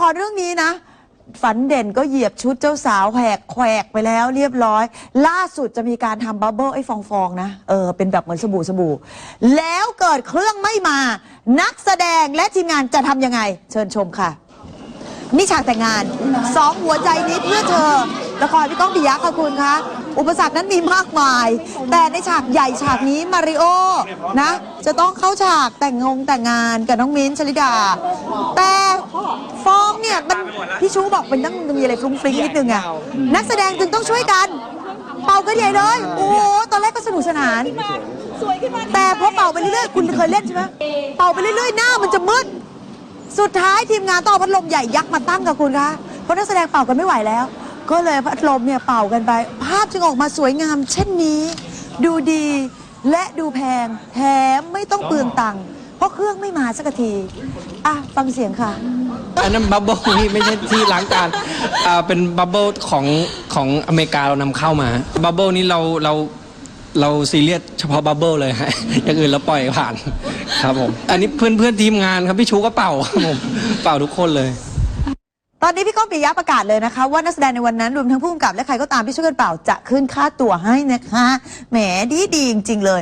ครเรื่องนี้นะ ฝันเด่นก็เหยียบชุดเจ้าสาวแหกแขวกไปแล้วเรียบร้อย ล่าสุดจะมีการทำบับเบิ้ลไอ้ฟองๆนะ เออ เป็นแบบเหมือนสบู่สบู่ แล้วเกิดเครื่องไม่มา นักแสดงและทีมงานจะทำยังไง เชิญชมค่ะ นี่ฉากแต่งงานสองหัวใจนี้เพื่อเธอละครพี่ก้องปิยะค่ะคุณคะอุปสรรคนั้นมีมากมาย แต่ในฉากใหญ่ฉากนี้มาริโอนะ จะต้องเข้าฉากแต่งงงแต่งงานกับน้องมิ้นท์ชลิดา แต่ พี่ชูบอกเป็นต้องมีอะไรฟรุ้งฟริ้งนิดนึงอะนักแสดงจึงต้องช่วยกัน เป่ากันใหญ่เลย โอ้โหตอนแรกก็สนุกสนาน แต่พอเป่าไปเรื่อยๆคุณเคยเล่นใช่ไหมเป่าไปเรื่อยๆหน้ามันจะมืดสุดท้ายทีมงานต้องเอาพัดลมใหญ่ยักษ์มาตั้งกับคุณคะเพราะนักแสดงเป่ากันไม่ไหวแล้ว ก็เลยพัดลมเนี่ยเป่ากันไป ภาพจึงออกมาสวยงาม เช่นนี้ ดูดีและดูแพงแถมไม่ต้องเปลืองตังค์เพราะเครื่องไม่มาสักทีอะฟังเสียงค่ะ อันนั้นบับเบิ้ลนี่ไม่ใช่ที่ล้างจานอ่าเป็นบับเบิ้ลของของอเมริกาเรานำเข้ามาบับเบิ้ลนี้เราเราเราซีเรียสเฉพาะบับเบิ้ลเลยฮะอย่างอื่นเราปล่อยผ่านครับผมอันนี้เพื่อนเพื่อนทีมงานครับพี่ชูก็เป่าครับผมเป่าทุกคนเลย ตอนนี้พี่ก้องปิยะประกาศเลยนะคะ ว่านักแสดงในวันนั้นรวมทั้งผู้กำกับและใครก็ตามที่ช่วยกันเป่าจะขึ้นค่าตั๋วให้นะคะ แหมดีดีๆจริง ๆ เลย